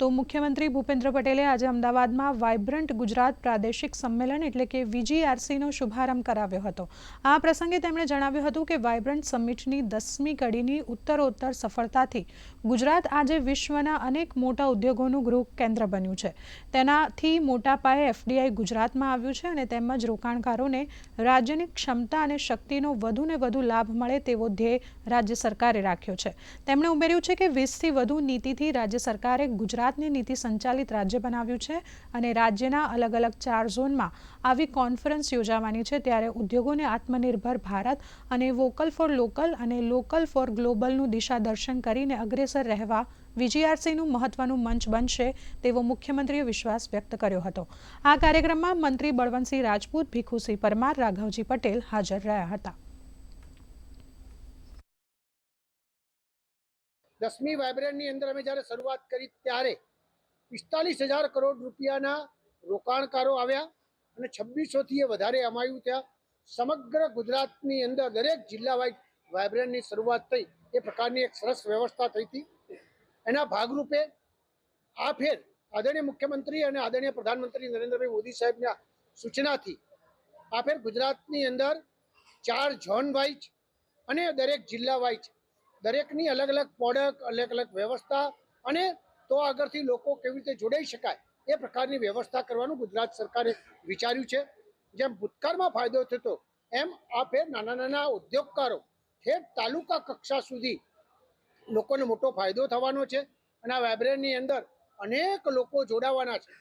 તો મુખ્યમંત્રી ભૂપેન્દ્ર પટેલે આજે અમદાવાદમાં વાઇબ્રન્ટ ગુજરાત પ્રાદેશિક સંમેલન એટલે કે વીજીઆરસીનો શુભારંભ કરાવ્યો હતો. આ પ્રસંગે તેમણે જણાવ્યું હતું કે વાઇબ્રન્ટ સમિટની દસમી કડીની ઉત્તરોત્તર સફળતાથી ગુજરાત આજે વિશ્વના અનેક મોટા ઉદ્યોગોનું ગૃહ કેન્દ્ર બન્યું છે. તેનાથી મોટા પાયે એફડીઆઈ ગુજરાતમાં આવ્યું છે અને તેમજ રોકાણકારોને રાજ્યની ક્ષમતા અને શક્તિનો વધુને વધુ લાભ મળે તેવો ધ્યેય રાજ્ય સરકારે રાખ્યો છે. તેમણે ઉમેર્યું છે કે વીસથી વધુ નીતિથી રાજ્ય સરકારે ગુજરાતને નીતિ સંચાલિત રાજ્ય બનાવ્યું છે અને રાજ્યના અલગ અલગ ચાર ઝોનમાં આવી કોન્ફરન્સ યોજાવાની છે ત્યારે ઉદ્યોગોને આત્મનિર્ભર ભારત અને વોકલ ફોર લોકલ અને લોકલ ફોર ગ્લોબલનું દિશા દર્શન કરીને અગ્રેસર રહેવા વીજીઆરસીનું મહત્વનું મંચ બનશે તેવો મુખ્યમંત્રીએ વિશ્વાસ વ્યક્ત કર્યો હતો. આ કાર્યક્રમમાં મંત્રી બળવંતસિંહ રાજપૂત, ભીખુસિંહ પરમાર, રાઘવજી પટેલ હાજર રહ્યા હતા. દસમી વાઇબ્રન્ટની અંદર અમે જ્યારે શરૂઆત કરી ત્યારે પિસ્તાલીસ હજાર કરોડ રૂપિયાના રોકાણકારો આવ્યા અને છવ્વીસોથી એ વધારે અમાયું ત્યાં. સમગ્ર ગુજરાતની અંદર દરેક જિલ્લા વાઇઝ વાઇબ્રન્ટની શરૂઆત થઈ. એ પ્રકારની એક સરસ વ્યવસ્થા થઈ હતી. એના ભાગરૂપે આ ફેર આદરણીય મુખ્યમંત્રી અને આદરણીય પ્રધાનમંત્રી નરેન્દ્રભાઈ મોદી સાહેબના સૂચનાથી આ ફેર ગુજરાતની અંદર ચાર ઝોન વાઇઝ અને દરેક જિલ્લા વાઇઝ દરેકની અલગ અલગ પ્રોડક્ટ અલગ અલગ વ્યવસ્થા અને તો આગળથી લોકો કેવી રીતે જોડાઈ શકાય એ પ્રકારની વ્યવસ્થા કરવાનું ગુજરાત સરકારે વિચાર્યું છે. જેમ ભૂતકાળમાં ફાયદો થતો, એમ આ ફેર નાના નાના ઉદ્યોગકારો ઠેર તાલુકા કક્ષા સુધી લોકોને મોટો ફાયદો થવાનો છે અને આ વાઇબ્રન્ટની અંદર અનેક લોકો જોડાવાના છે.